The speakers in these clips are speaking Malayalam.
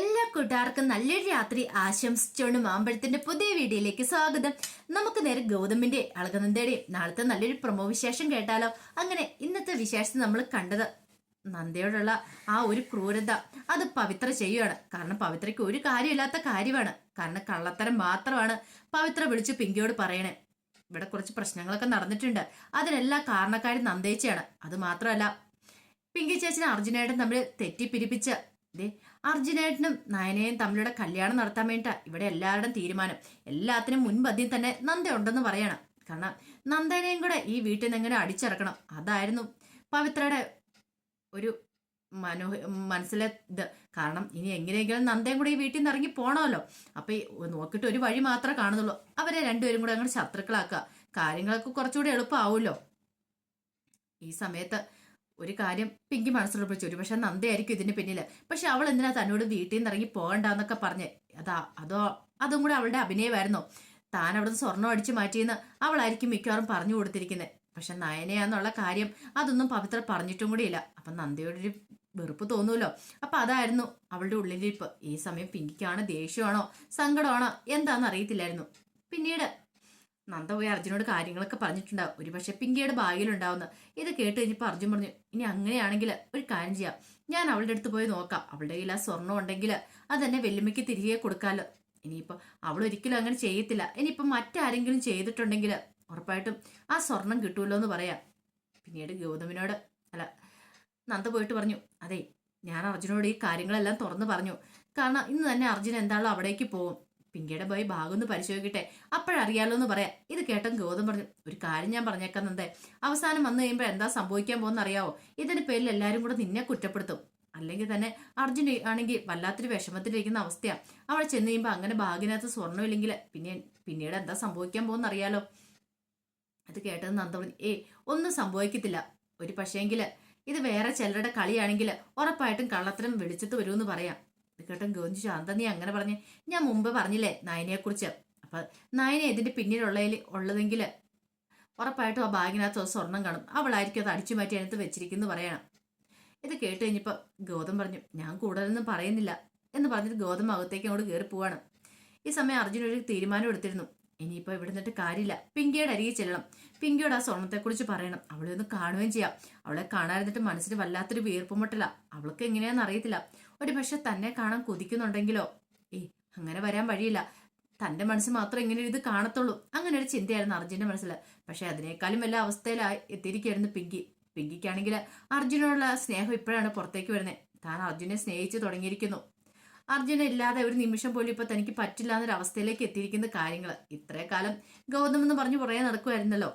എല്ലാ കൂട്ടുകാർക്കും നല്ലൊരു രാത്രി ആശംസിച്ചുകൊണ്ട് മാമ്പഴത്തിന്റെ പുതിയ വീഡിയോയിലേക്ക് സ്വാഗതം. നമുക്ക് നേരെ ഗൗതമിന്റെ അളകനന്ദയുടെയും നാളത്തെ നല്ലൊരു പ്രമോ വിശേഷം കേട്ടാലോ? അങ്ങനെ ഇന്നത്തെ വിശേഷം നമ്മൾ കണ്ടത് നന്ദയോടുള്ള ആ ഒരു ക്രൂരത. അത് പവിത്ര ചെയ്യുകയാണ് കാരണം പവിത്രയ്ക്ക് ഒരു കാര്യമില്ലാത്ത കാര്യമാണ്. കാരണം കള്ളത്തരം മാത്രമാണ് പവിത്ര വിളിച്ച് പിങ്കിയോട് പറയണേ. ഇവിടെ കുറച്ച് പ്രശ്നങ്ങളൊക്കെ നടന്നിട്ടുണ്ട്. അതിനെല്ലാം കാരണക്കാരി നന്ദേച്ചയാണ് അത് മാത്രമല്ല പിങ്കി ചേച്ചിനെ അർജുനായിട്ട് തമ്മിൽ തെറ്റിപ്പിരിപ്പിച്ച് ദേ അർജുനേട്ടനും നയനയും തമ്മിലുള്ള കല്യാണം നടത്താൻ വേണ്ടിയിട്ടാണ് ഇവിടെ എല്ലാവരുടെയും തീരുമാനം. എല്ലാത്തിനും മുൻപദ്യം തന്നെ നന്ദ ഉണ്ടെന്ന് പറയണം. കാരണം നന്ദനെയും കൂടെ ഈ വീട്ടിൽ നിന്ന് എങ്ങനെ അടിച്ചിറക്കണം. അതായിരുന്നു പവിത്രയുടെ ഒരു മനോഹ മനസ്സിലെ ഇത്. കാരണം ഇനി എങ്ങനെയെങ്കിലും നന്ദയും കൂടെ ഈ വീട്ടിൽ നിന്ന് ഇറങ്ങി പോണമല്ലോ. അപ്പൊ നോക്കിയിട്ട് ഒരു വഴി മാത്രമേ കാണുന്നുള്ളൂ. അവരെ രണ്ടുപേരും കൂടെ അങ്ങോട്ട് ശത്രുക്കളാക്കുക. കാര്യങ്ങളൊക്കെ കുറച്ചുകൂടി എളുപ്പമാവുമല്ലോ. ഈ സമയത്ത് ഒരു കാര്യം പിങ്കി മനസ്സിലുറപ്പിച്ചു ഒരു പക്ഷെ നന്ദയായിരിക്കും ഇതിന് പിന്നിൽ. പക്ഷെ അവൾ എന്തിനാ തന്നോട് വീട്ടിൽ നിന്ന് ഇറങ്ങി പോകണ്ടെന്നൊക്കെ പറഞ്ഞ്. അതാ അതോ അതും കൂടെ അവളുടെ അഭിനയമായിരുന്നു. താൻ അവിടുന്ന് സ്വർണം അടിച്ചു മാറ്റിയെന്ന് അവളായിരിക്കും മിക്കവാറും പറഞ്ഞു കൊടുത്തിരിക്കുന്നത് പക്ഷെ നയനയാന്നുള്ള കാര്യം അതൊന്നും പവിത്ര പറഞ്ഞിട്ടും കൂടിയില്ല അപ്പൊ നന്ദയോടൊരു വെറുപ്പ് തോന്നൂലോ? അപ്പൊ അതായിരുന്നു അവളുടെ ഉള്ളിലിരിപ്പ്. ഈ സമയം പിങ്കിക്കാണോ ദേഷ്യമാണോ സങ്കടമാണോ എന്താണെന്ന് അറിയത്തില്ലായിരുന്നു. പിന്നീട് നന്ദ പോയി അർജുനോട് കാര്യങ്ങളൊക്കെ പറഞ്ഞിട്ടുണ്ടാവും ഒരു പക്ഷെ പിങ്കിയുടെ ഭാഗ്യയിലുണ്ടാവുന്ന ഇത് കേട്ട് കഴിഞ്ഞപ്പോൾ അർജുൻ പറഞ്ഞു ഇനി അങ്ങനെയാണെങ്കിൽ ഒരു കാര്യം ചെയ്യാം. ഞാൻ അവളുടെ അടുത്ത് പോയി നോക്കാം. അവളുടെ കയ്യിൽ ആ സ്വർണം ഉണ്ടെങ്കിൽ അതെന്നെ വെല്ലുമ്മയ്ക്ക് തിരികെ കൊടുക്കാമല്ലോ ഇനിയിപ്പോൾ അവൾ ഒരിക്കലും അങ്ങനെ ചെയ്യത്തില്ല. ഇനിയിപ്പോൾ മറ്റാരെങ്കിലും ചെയ്തിട്ടുണ്ടെങ്കിൽ ഉറപ്പായിട്ടും ആ സ്വർണം കിട്ടുമല്ലോ എന്ന് പറയാം. പിന്നീട് ഗൗതമിനോട് അല്ല നന്ദ പോയിട്ട് പറഞ്ഞു അതെ ഞാൻ അർജുനോട് ഈ കാര്യങ്ങളെല്ലാം തുറന്നു പറഞ്ഞു. കാരണം ഇന്ന് തന്നെ അർജുൻ എന്താണോ അവിടേക്ക് പോകും. പിങ്കിയുടെ ബോയ് ഭാഗം ഒന്ന് പരിശോധിക്കട്ടെ. അപ്പോഴറിയാലോ എന്ന് പറയാം. ഇത് കേട്ടൻ ഗൗതം പറഞ്ഞു ഒരു കാര്യം ഞാൻ പറഞ്ഞേക്കാം അവസാനം വന്നു കഴിയുമ്പോൾ എന്താ സംഭവിക്കാൻ പോകുന്ന അറിയാവോ ഇതിന്റെ പേരിൽ എല്ലാവരും കൂടെ നിന്നെ കുറ്റപ്പെടുത്തും. അല്ലെങ്കിൽ തന്നെ അർജുൻ ആണെങ്കിൽ വല്ലാത്തൊരു വിഷമത്തിലിരിക്കുന്ന അവസ്ഥയാണ് അവിടെ ചെന്ന് കഴിയുമ്പോൾ അങ്ങനെ ഭാഗ്യനകത്ത് സ്വർണമില്ലെങ്കിൽ പിന്നെ പിന്നീട് എന്താ സംഭവിക്കാൻ പോകുന്ന അറിയാലോ അത് കേട്ടത് നന്ദ പറഞ്ഞു ഏ ഒന്നും സംഭവിക്കത്തില്ല. ഒരു പക്ഷേങ്കിൽ ഇത് വേറെ ചിലരുടെ കളിയാണെങ്കിൽ ഉറപ്പായിട്ടും കള്ളത്തരം വിളിച്ചിട്ട് വരുമെന്ന് പറയാം. ഗോന്തി ഗോഞ്ചു ശാന്ത നീ അങ്ങനെ പറഞ്ഞ് ഞാൻ മുമ്പ് പറഞ്ഞില്ലേ നയനയെക്കുറിച്ച് അപ്പൊ നയന ഇതിന്റെ പിന്നിലുള്ളതിൽ ഉള്ളതെങ്കിൽ ഉറപ്പായിട്ടും ആ ബാഗിനകത്ത് സ്വർണം കാണും. അവളായിരിക്കും അത് അടിച്ചു മാറ്റി അതിനകത്ത് വെച്ചിരിക്കുന്നു പറയണം. ഇത് കേട്ട് കഴിഞ്ഞപ്പോൾ ഗൗതം പറഞ്ഞു ഞാൻ കൂടുതലൊന്നും പറയുന്നില്ല എന്ന് പറഞ്ഞിട്ട് ഗൗതം അകത്തേക്ക് അങ്ങോട്ട് കയറി പോവാണ്. ഈ സമയം അർജുൻ ഒരു തീരുമാനം എടുത്തിരുന്നു. ഇനിയിപ്പോൾ ഇവിടെ നിന്നിട്ട് കാര്യമില്ല. പിങ്കിയുടെ അരികെ ചെല്ലണം. പിങ്കിയോട് ആ സ്വർണത്തെക്കുറിച്ച് പറയണം. അവളെ ഒന്ന് കാണുകയും ചെയ്യാം. അവളെ കാണാതിരുന്നിട്ട് മനസ്സിന് വല്ലാത്തൊരു വീർപ്പ് വീർപ്പുമുട്ടല അവൾക്ക് എങ്ങനെയാണെന്ന് അറിയത്തില്ല. ഒരു പക്ഷെ തന്നെ കാണാൻ കൊതിക്കുന്നുണ്ടെങ്കിലോ? ഏ അങ്ങനെ വരാൻ വഴിയില്ല. തന്റെ മനസ്സ് മാത്രം ഇങ്ങനെ ഇത് കാണത്തുള്ളൂ. അങ്ങനെ ഒരു ചിന്തയായിരുന്നു അർജുന്റെ മനസ്സിൽ. പക്ഷെ അതിനേക്കാളും എല്ലാ അവസ്ഥയിലായി എത്തിയിരിക്കുകയായിരുന്നു പിങ്കി. പിങ്കിക്കാണെങ്കിൽ അർജുനോടുള്ള സ്നേഹം ഇപ്പോഴാണ് പുറത്തേക്ക് വരുന്നത്. താൻ അർജുനെ സ്നേഹിച്ചു തുടങ്ങിയിരിക്കുന്നു. അർജുന ഇല്ലാതെ ഒരു നിമിഷം പോലും ഇപ്പൊ തനിക്ക് പറ്റില്ല എന്നൊരു അവസ്ഥയിലേക്ക് എത്തിയിരിക്കുന്ന കാര്യങ്ങൾ. ഇത്രേ കാലം ഗൗതം എന്ന് പറഞ്ഞു പുറകെ നടക്കുമായിരുന്നല്ലോ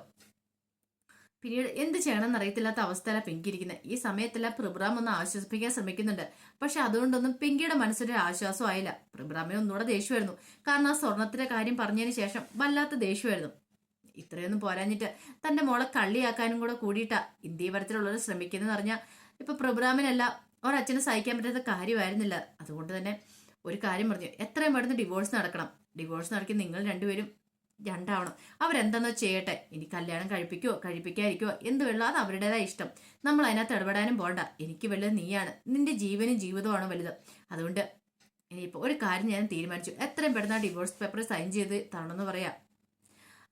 പിന്നീട് എന്ത് ചെയ്യണമെന്ന് അറിയത്തില്ലാത്ത അവസ്ഥയിലാണ് പിങ്കി ഇരിക്കുന്നത് ഈ സമയത്തെല്ലാം പ്രിബ്രാം ഒന്ന് ആശ്വസിപ്പിക്കാൻ ശ്രമിക്കുന്നുണ്ട്. പക്ഷെ അതുകൊണ്ടൊന്നും പിങ്കിയുടെ മനസ്സിലൊരു ആശ്വാസം ആയില്ല. പ്രിബ്രാമിന് ഒന്നുകൂടെ ദേഷ്യമായിരുന്നു. കാരണം ആ സ്വർണത്തിന്റെ കാര്യം പറഞ്ഞതിന് ശേഷം വല്ലാത്ത ദേഷ്യമായിരുന്നു. ഇത്രയൊന്നും പോരാഞ്ഞിട്ട് തന്റെ മോളെ കള്ളിയാക്കാനും കൂടെ കൂടിയിട്ടാ ഇന്ത്യവരത്തിലുള്ളവർ ശ്രമിക്കുന്നതെന്ന് പറഞ്ഞാൽ ഇപ്പൊ പ്രിബ്രാമിനല്ല ഒരച്ഛന് സഹിക്കാൻ പറ്റാത്ത കാര്യമായിരുന്നില്ല. അതുകൊണ്ട് തന്നെ ഒരു കാര്യം പറഞ്ഞു. എത്രയും പെട്ടെന്ന് ഡിവോഴ്സ് നടക്കണം. ഡിവോഴ്സ് നടക്കി നിങ്ങൾ രണ്ടുപേരും രണ്ടാവണം. അവരെന്തെന്നോ ചെയ്യട്ടെ. ഇനി കല്യാണം കഴിപ്പിക്കോ കഴിപ്പിക്കാതിരിക്കോ എന്ത് വെള്ളം അത് അവരുടേതായ ഇഷ്ടം. നമ്മൾ അതിനകത്ത് ഇടപെടാനും പോണ്ട. എനിക്ക് വലുത് നീയാണ്. നിന്റെ ജീവനും ജീവിതമാണ് വലുത്. അതുകൊണ്ട് ഇനിയിപ്പോൾ ഒരു കാര്യം ഞാൻ തീരുമാനിച്ചു. എത്രയും പെട്ടെന്ന് ഡിവോഴ്സ് പേപ്പർ സൈൻ ചെയ്ത് തരണമെന്ന് പറയാം.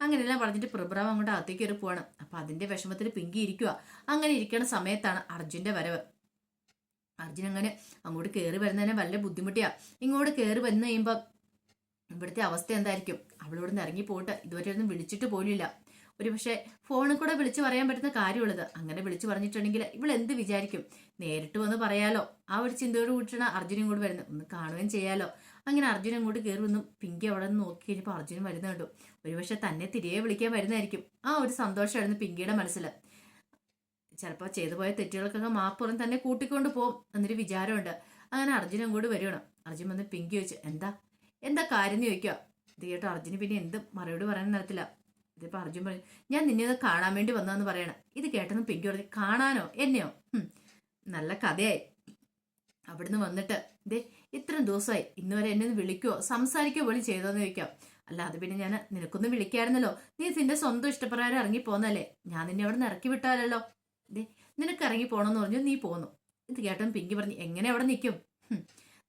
അങ്ങനെയെല്ലാം പറഞ്ഞിട്ട് പ്രഭ്രാവ് അങ്ങോട്ട് അകത്തേക്ക് ഒരു പോവാണ്. അപ്പൊ അതിന്റെ വിഷമത്തിൽ പിങ്കി ഇരിക്കുക അങ്ങനെ ഇരിക്കുന്ന സമയത്താണ് അർജുന്റെ വരവ്. അർജുൻ അങ്ങനെ അങ്ങോട്ട് കയറി വരുന്നതിനെ വല്ല ബുദ്ധിമുട്ടിയാ. ഇങ്ങോട്ട് കയറി വന്നു കഴിയുമ്പോൾ ഇവിടുത്തെ അവസ്ഥ എന്തായിരിക്കും? അവളിവിടെ നിന്ന് ഇറങ്ങി പോയിട്ട് ഇതുവരെ ഒന്നും വിളിച്ചിട്ട് പോലില്ല ഒരു പക്ഷേ ഫോണിൽ കൂടെ വിളിച്ചു പറയാൻ പറ്റുന്ന കാര്യമുള്ളത്. അങ്ങനെ വിളിച്ചു പറഞ്ഞിട്ടുണ്ടെങ്കിൽ ഇവൾ എന്ത് വിചാരിക്കും? നേരിട്ട് വന്ന് പറയാലോ. ആ ഒരു ചിന്തയോട് കൂട്ടിയാണ് അർജുനും കൂടെ വരുന്നത്. ഒന്ന് കാണുകയും ചെയ്യാലോ. അങ്ങനെ അർജുൻ അങ്ങോട്ട് കയറി വന്നു. പിങ്കി അവിടെ നിന്ന് നോക്കി കഴിഞ്ഞപ്പോൾ അർജുൻ വരുന്ന കണ്ടു. ഒരുപക്ഷെ തന്നെ തിരികെ വിളിക്കാൻ വരുന്നതായിരിക്കും. ആ ഒരു സന്തോഷമായിരുന്നു പിങ്കിയുടെ മനസ്സിൽ. ചിലപ്പോൾ ചെയ്തു പോയ തെറ്റുകൾക്കൊക്കെ മാപ്പുറം തന്നെ കൂട്ടിക്കൊണ്ട് പോകും എന്നൊരു വിചാരമുണ്ട്. അങ്ങനെ അർജുൻ അങ്ങോട്ട് വരികയാണ്. അർജുൻ വന്ന് പിങ്കി ചോദിച്ചു എന്താ? എന്താ കാര്യം എന്ന് ചോദിക്കുക. ഇത് കേട്ടോ അർജുന് പിന്നെ എന്ത് മറുപടി പറയാൻ നടത്തില്ല ഇതിപ്പോൾ അർജുൻ പറഞ്ഞു ഞാൻ നിന്നെ ഒന്ന് കാണാൻ വേണ്ടി വന്നതെന്ന് പറയണം. ഇത് കേട്ടെന്ന് പിങ്കി പറഞ്ഞു കാണാനോ? എന്നെയോ? നല്ല കഥയായി. അവിടുന്ന് വന്നിട്ട് ദേ ഇത്രയും ദിവസമായി. ഇന്ന് വരെ എന്നെ ഒന്ന് വിളിക്കുവോ? സംസാരിക്കുകയോ പോലും ചെയ്തോന്ന് ചോദിക്കാം. അല്ല അത് പിന്നെ ഞാൻ നിനക്കൊന്ന് വിളിക്കായിരുന്നല്ലോ. നീ നിന്റെ സ്വന്തം ഇഷ്ടപ്രകാരം ഇറങ്ങി പോന്നല്ലേ ഞാൻ നിന്നെ അവിടെ നിന്ന് ഇറക്കി വിട്ടാലല്ലോ. ദേ നിനക്ക് ഇറങ്ങി പോകണമെന്ന് പറഞ്ഞു നീ പോന്നു. ഇത് കേട്ടോ പിങ്കി പറഞ്ഞു എങ്ങനെ അവിടെ നിൽക്കും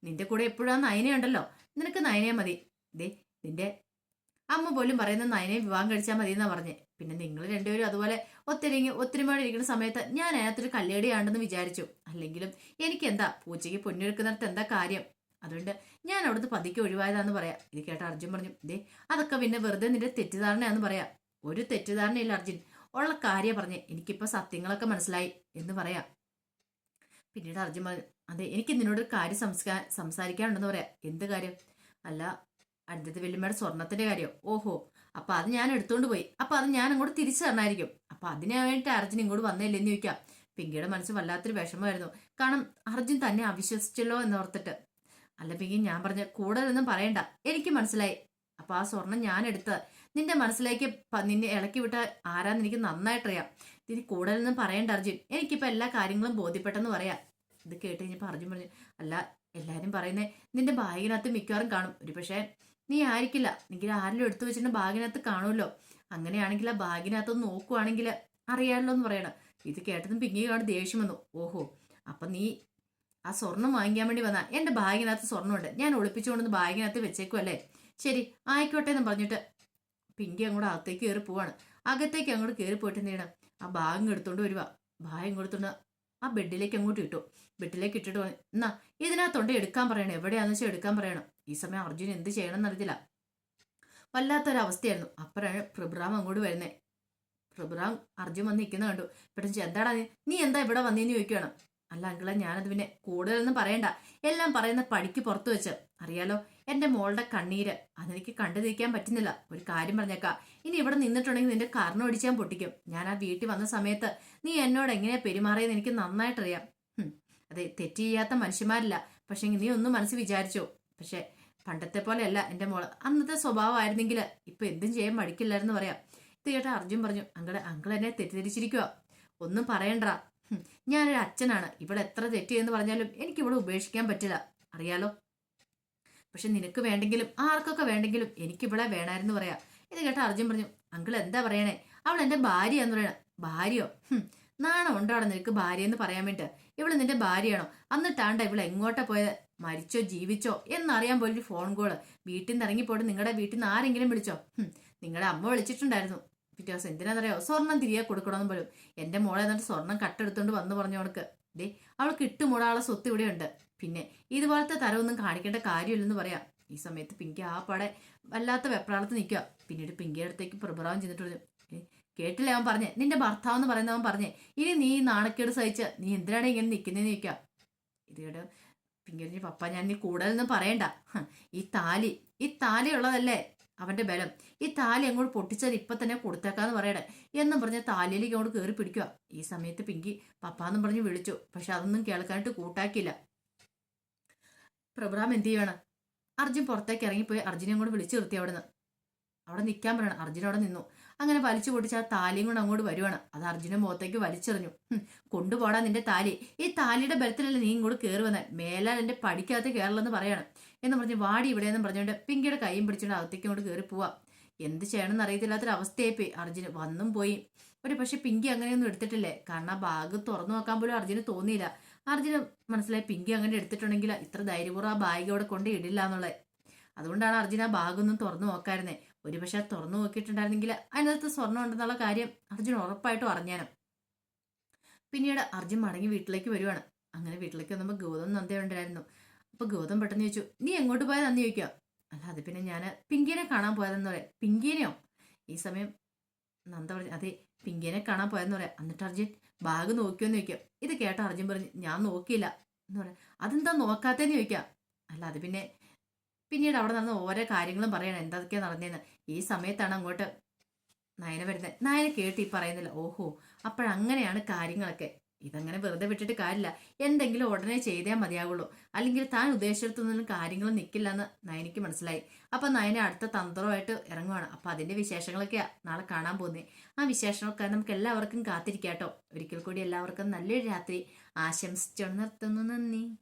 നിന്റെ കൂടെ എപ്പോഴാ നയനയുണ്ടല്ലോ നിനക്ക് നയനയെ മതി. ദേ നിന്റെ അമ്മ പോലും പറയുന്ന നയനെ വിവാഹം കഴിച്ചാൽ മതി എന്നാ പറഞ്ഞേ. പിന്നെ നിങ്ങൾ രണ്ടുപേരും അതുപോലെ ഒത്തിരി ഒത്തിരിമയോടെ ഇരിക്കുന്ന സമയത്ത് ഞാൻ അതിനകത്തൊരു കല്ലേടിയാണ്ടെന്ന് വിചാരിച്ചു. അല്ലെങ്കിലും എനിക്ക് എന്താ പൂച്ചയ്ക്ക് പൊന്നൊരുക്കുന്നിടത്ത് എന്താ കാര്യം? അതുകൊണ്ട് ഞാൻ അവിടുന്ന് പതിക്ക് ഒഴിവായതാന്ന് പറയാ. ഇത് കേട്ട അർജുൻ പറഞ്ഞു ദേ അതൊക്കെ പിന്നെ വെറുതെ നിന്റെ തെറ്റിദ്ധാരണയാന്ന് പറയാ. ഒരു തെറ്റിദ്ധാരണയില്ല അർജുൻ. ഉള്ള കാര്യം പറഞ്ഞേ. എനിക്കിപ്പോ സത്യങ്ങളൊക്കെ മനസ്സിലായി എന്ന് പറയാം. പിന്നീട് അർജുൻ പറഞ്ഞു അതെ എനിക്ക് നിന്നോട് ഒരു കാര്യം സംസ്കാ സംസാരിക്കാനുണ്ടെന്ന് പറയാം. എന്ത് കാര്യം? അല്ല അടുത്തത് വെല്ലുമ്മയുടെ സ്വർണത്തിന്റെ കാര്യം. ഓഹോ അപ്പൊ അത് ഞാൻ എടുത്തോണ്ട് പോയി. അപ്പൊ അത് ഞാൻ അങ്ങോട്ട് തിരിച്ചു തരണമായിരിക്കും അപ്പൊ അതിനു വേണ്ടിയിട്ട് അർജുൻ ഇങ്ങോട്ട് വന്നില്ലെന്ന് ചോദിക്കാം. പിങ്കിയുടെ മനസ്സ് വല്ലാത്തൊരു വിഷമമായിരുന്നു. കാരണം അർജുൻ തന്നെ അവിശ്വസിച്ചല്ലോ എന്ന് ഓർത്തിട്ട്. അല്ല പിങ്കി ഞാൻ പറഞ്ഞ കൂടുതലൊന്നും പറയണ്ട. എനിക്ക് മനസ്സിലായി. അപ്പൊ ആ സ്വർണം ഞാൻ എടുത്ത് നിന്റെ മനസ്സിലേക്ക് നിന്നെ ഇളക്കി വിട്ട ആരാന്ന് എനിക്ക് നന്നായിട്ടറിയാം. ഇനി കൂടുതലൊന്നും പറയണ്ട അർജുൻ. എനിക്കിപ്പോ എല്ലാ കാര്യങ്ങളും ബോധ്യപ്പെട്ടെന്ന് പറയാം. ഇത് കേട്ട് കഴിഞ്ഞപ്പോ പറഞ്ഞു പറഞ്ഞു അല്ല എല്ലാരും പറയുന്നേ നിന്റെ ബാഗിനകത്ത് മിക്കവാറും കാണും. ഒരു പക്ഷേ നീ ആയിരിക്കില്ല. എങ്കിൽ ആരെങ്കിലും എടുത്തു വെച്ചിട്ട് ബാഗിനകത്ത് കാണുമല്ലോ. അങ്ങനെയാണെങ്കിൽ ആ ബാഗിനകത്ത് നോക്കുവാണെങ്കിൽ അറിയാമല്ലോ എന്ന് പറയണം. ഇത് കേട്ടതും പിങ്ങി കാണും ദേഷ്യം വന്നു. ഓഹോ അപ്പൊ നീ ആ സ്വർണം വാങ്ങിക്കാൻ വേണ്ടി വന്നാ? എന്റെ ബാഗിനകത്ത് സ്വർണമുണ്ട് ഞാൻ ഒളിപ്പിച്ചുകൊണ്ടെന്ന് ബാഗിനകത്ത് വെച്ചേക്കുമല്ലേ ശരി ആയിക്കോട്ടെ എന്ന് പറഞ്ഞിട്ട് പിങ്കി അങ്ങോട്ട് അകത്തേക്ക് കയറി പോവാണ്. അകത്തേക്ക് അങ്ങോട്ട് കയറി പോയിട്ട് എന്ത് ചെയ്യണം? ആ ബാഗ് എടുത്തോണ്ട് വരുവാ. ബാഗ് കൊടുത്തോണ്ട് ആ ബെഡിലേക്ക് അങ്ങോട്ട് ഇട്ടു. ബെഡിലേക്ക് ഇട്ടിട്ട് എന്നാ ഇതിനകത്തോണ്ട് എടുക്കാൻ പറയണം. എവിടെയാന്ന് വെച്ചാൽ എടുക്കാൻ പറയണം. ഈ സമയം അർജുൻ എന്ത് ചെയ്യണം എന്നറിയില്ല വല്ലാത്തൊരവസ്ഥയായിരുന്നു. അപ്പോഴാണ് പ്രഭുറാം അങ്ങോട്ട് വരുന്നത് പ്രഭുറാം അർജുൻ വന്ന് നിൽക്കുന്ന കണ്ടു. പെട്ടെന്ന് എന്താടാ നീ എന്താ ഇവിടെ വന്നേന്ന് ചോദിക്കുകയാണ്? അല്ല അങ്കിളെ ഞാനത് പിന്നെ കൂടുതലൊന്നും പറയണ്ട. എല്ലാം പറയുന്ന പടിക്ക് പുറത്തു വെച്ച്. അറിയാലോ എന്റെ മോളുടെ കണ്ണീര്. അതെനിക്ക് കണ്ടു പറ്റുന്നില്ല. ഒരു കാര്യം പറഞ്ഞേക്കാം. ഇനി ഇവിടെ നിന്നിട്ടുണ്ടെങ്കിൽ നിന്റെ കർണം ഒടിച്ചാൻ പൊട്ടിക്കും. ഞാൻ ആ വീട്ടിൽ വന്ന സമയത്ത് നീ എന്നോട് എങ്ങനെയാ പെരുമാറിയെന്ന് എനിക്ക് നന്നായിട്ടറിയാം. അതെ തെറ്റ് ചെയ്യാത്ത മനുഷ്യന്മാരില്ല. പക്ഷെ നീ ഒന്നും മനസ്സ് വിചാരിച്ചോ. പക്ഷെ പണ്ടത്തെ പോലെയല്ല എന്റെ മോൾ. അന്നത്തെ സ്വഭാവമായിരുന്നെങ്കിൽ ഇപ്പൊ എന്തും ചെയ്യാൻ മടിക്കില്ലായിരുന്നു പറയാം. ഇത് കേട്ട അർജുൻ പറഞ്ഞു അങ്കിളെ അങ്കിൾ എന്നെ തെറ്റിദ്ധരിച്ചിരിക്കുക ഒന്നും പറയണ്ട. ഞാനൊരു അച്ഛനാണ്. ഇവിടെ എത്ര തെറ്റിയെന്ന് പറഞ്ഞാലും എനിക്ക് ഇവിടെ ഉപേക്ഷിക്കാൻ പറ്റില്ല. അറിയാലോ? പക്ഷെ നിനക്ക് വേണ്ടെങ്കിലും ആർക്കൊക്കെ വേണ്ടെങ്കിലും എനിക്ക് ഇവിടെ വേണമായിരുന്നു പറയാ. ഇത് കേട്ട അർജുൻ പറഞ്ഞു അങ്കിൾ എന്താ പറയണേ? അവൾ എന്റെ ഭാര്യ എന്ന് പറയണ ഭാര്യയോ? നാണം ഉണ്ടോ അവിടെ നിനക്ക് ഭാര്യ എന്ന് പറയാൻ വേണ്ടി ഇവൾ നിന്റെ ഭാര്യയാണോ? അന്നിട്ടാണ്ട ഇവൾ എങ്ങോട്ടാ പോയത്? മരിച്ചോ ജീവിച്ചോ? എന്നറിയാൻ പോലൊരു ഫോൺ കോൾ വീട്ടിൽ നിന്ന് ഇറങ്ങിപ്പോയിട്ട് നിങ്ങളുടെ വീട്ടിൽ നിന്ന് ആരെങ്കിലും വിളിച്ചോ? നിങ്ങളുടെ അമ്മ വിളിച്ചിട്ടുണ്ടായിരുന്നു. പിറ്റേ എന്തിനാ എന്തിനാണെന്നറിയോ സ്വർണം തിരികെ കൊടുക്കണമെന്ന് പോലും എന്റെ മോളെ എന്നിട്ട് സ്വർണം കട്ടെടുത്തോണ്ട് വന്നു പറഞ്ഞു അവൾക്ക് ദേ അവൾക്ക് ഇട്ടുമൂടാനുള്ള സ്വത്ത് ഇവിടെയുണ്ട് പിന്നെ ഇതുപോലത്തെ തരമൊന്നും കാണിക്കേണ്ട കാര്യമില്ലെന്ന് പറയാം. ഈ സമയത്ത് പിങ്കി ആ പടെ വല്ലാത്ത വെപ്രാളത്ത് നിൽക്കുക. പിന്നീട് പിങ്കിയുടെ അടുത്തേക്ക് പ്രഭുറാവൻ ചെന്നിട്ട് പറഞ്ഞു "ഏ, കേട്ടില്ലേ അവൻ പറഞ്ഞേ? നിന്റെ ഭർത്താവ് എന്ന് പറയുന്നവൻ പറഞ്ഞേ. ഇനി നീ നാണക്കേട് സഹിച്ച് നീ എന്തിനാണ് ഇങ്ങനെ നിൽക്കുന്നതെന്ന് ചോദിക്കാം ഇതിയുടെ പിങ്കി പപ്പ ഞാൻ നീ കൂടുതലൊന്നും പറയണ്ട. ഈ താലി ഈ താലി ഉള്ളതല്ലേ? അവന്റെ ബലം. ഈ താലി അങ്ങോട്ട് പൊട്ടിച്ചത് ഇപ്പൊ തന്നെ കൊടുത്തേക്കാന്ന് പറയണേ എന്നും പറഞ്ഞ് താലിയിലേക്ക് അങ്ങോട്ട് കയറി പിടിക്കുക ഈ സമയത്ത് പിങ്കി പപ്പാന്നും പറഞ്ഞ് വിളിച്ചു. പക്ഷെ അതൊന്നും കേൾക്കാനായിട്ട് കൂട്ടാക്കിയില്ല. പ്രഭുറാം എന്ത് ചെയ്യണം? അർജുൻ പുറത്തേക്ക് ഇറങ്ങിപ്പോയി അർജുനെ അങ്ങോട്ട് വിളിച്ചു നിർത്തി അവിടെ നിന്ന് അവിടെ നിൽക്കാൻ പറയണം. അർജുൻ അവിടെ നിന്നു. അങ്ങനെ വലിച്ചു പൊട്ടിച്ച് ആ താലിയും കൊണ്ട് അങ്ങോട്ട് വരുവാണ്. അത് അർജുനെ മുഖത്തേക്ക് വലിച്ചെറിഞ്ഞു. കൊണ്ടുപോടാ നിന്റെ താലി. ഈ താലിയുടെ ബലത്തിലല്ല നീ ഇങ്ങോട്ട് കയറി വന്നേ? മേലാൽ എന്റെ പഠിക്കാത്ത കേരളം എന്ന് പറയണം. എന്ന് പറഞ്ഞ് വാടി ഇവിടെ എന്ന് പറഞ്ഞുകൊണ്ട് പിങ്കിയുടെ കൈയും പിടിച്ചുകൊണ്ട് അകത്തേക്ക് കൊണ്ട് കയറി പോവാം. എന്ത് ചെയ്യണമെന്ന് അറിയത്തില്ലാത്തൊരു അവസ്ഥയായി പോയി അർജുന് വന്നും പോയി. ഒരു പക്ഷെ പിങ്കി അങ്ങനെയൊന്നും എടുത്തിട്ടില്ലേ? കാരണം ആ ബാഗ് തുറന്നു നോക്കാൻ പോലും അർജുന് തോന്നിയില്ല. അർജുന് മനസ്സിലായി പിങ്കി അങ്ങനെ എടുത്തിട്ടുണ്ടെങ്കിൽ ഇത്ര ധൈര്യപൂർവം ആ ബാഗ് അവിടെ കൊണ്ട് ഇടില്ല എന്നുള്ളത്. അതുകൊണ്ടാണ് അർജുന ആ ബാഗൊന്നും തുറന്നു നോക്കായിരുന്നേ. ഒരു പക്ഷെ തുറന്നു നോക്കിയിട്ടുണ്ടായിരുന്നെങ്കിൽ അതിനകത്ത് സ്വർണം ഉണ്ടെന്നുള്ള കാര്യം അർജുൻ ഉറപ്പായിട്ടും അറിഞ്ഞാനും. പിന്നീട് അർജുൻ മടങ്ങി വീട്ടിലേക്ക് വരുവാണ്. അങ്ങനെ വീട്ടിലേക്ക് വന്നപ്പോൾ ഗൗതം നന്ദ ഉണ്ടായിരുന്നു അപ്പൊ ഗൗതം പെട്ടെന്ന് ചോദിച്ചു നീ എങ്ങോട്ട് പോയാൽ നന്ദി ചോദിക്കുക അല്ല അത് പിന്നെ ഞാൻ പിങ്കിനെ കാണാൻ പോയതെന്ന് പറയാം. പിങ്കിനെയോ? ഈ സമയം നന്ദ പറഞ്ഞു അതെ പിങ്കിനെ കാണാൻ പോയെന്ന് പറയാം. എന്നിട്ട് അർജുൻ ബാഗ് നോക്കിയോന്ന് ചോദിക്കാം ഇത് കേട്ട അർജുൻ പറഞ്ഞു ഞാൻ നോക്കിയില്ല. എന്ന് പറയാം. അതെന്താ നോക്കാത്തേന്ന് ചോദിക്കാം അല്ല അത് പിന്നെ പിന്നീട് അവിടെ നടന്ന ഓരോ കാര്യങ്ങളും പറയണം എന്തൊക്കെയാ നടന്നതെന്ന് ഈ സമയത്താണ് അങ്ങോട്ട് നയന വരുന്നത്. നയന കേട്ട് ഈ പറയുന്നില്ല ഓഹോ അപ്പോഴങ്ങനെയാണ് കാര്യങ്ങളൊക്കെ. ഇതങ്ങനെ വെറുതെ വിട്ടിട്ട് കാര്യമില്ല. എന്തെങ്കിലും ഉടനെ ചെയ്തേ മതിയാവുള്ളൂ. അല്ലെങ്കിൽ താൻ ഉദ്ദേശിച്ചിടത്തൊന്നും കാര്യങ്ങൾ നിൽക്കില്ല എന്ന് നയനിക്ക് മനസ്സിലായി. അപ്പൊ നയന അടുത്ത തന്ത്രമായിട്ട് ഇറങ്ങുവാണ്. അപ്പൊ അതിന്റെ വിശേഷങ്ങളൊക്കെ നാളെ കാണാൻ പോകുന്നേ. ആ വിശേഷങ്ങളൊക്കെ നമുക്ക് എല്ലാവർക്കും കാത്തിരിക്കാട്ടോ. ഒരിക്കൽ കൂടി എല്ലാവർക്കും നല്ലൊരു രാത്രി. ആശംസിച്ചു നിർത്തുന്നു. നന്ദി.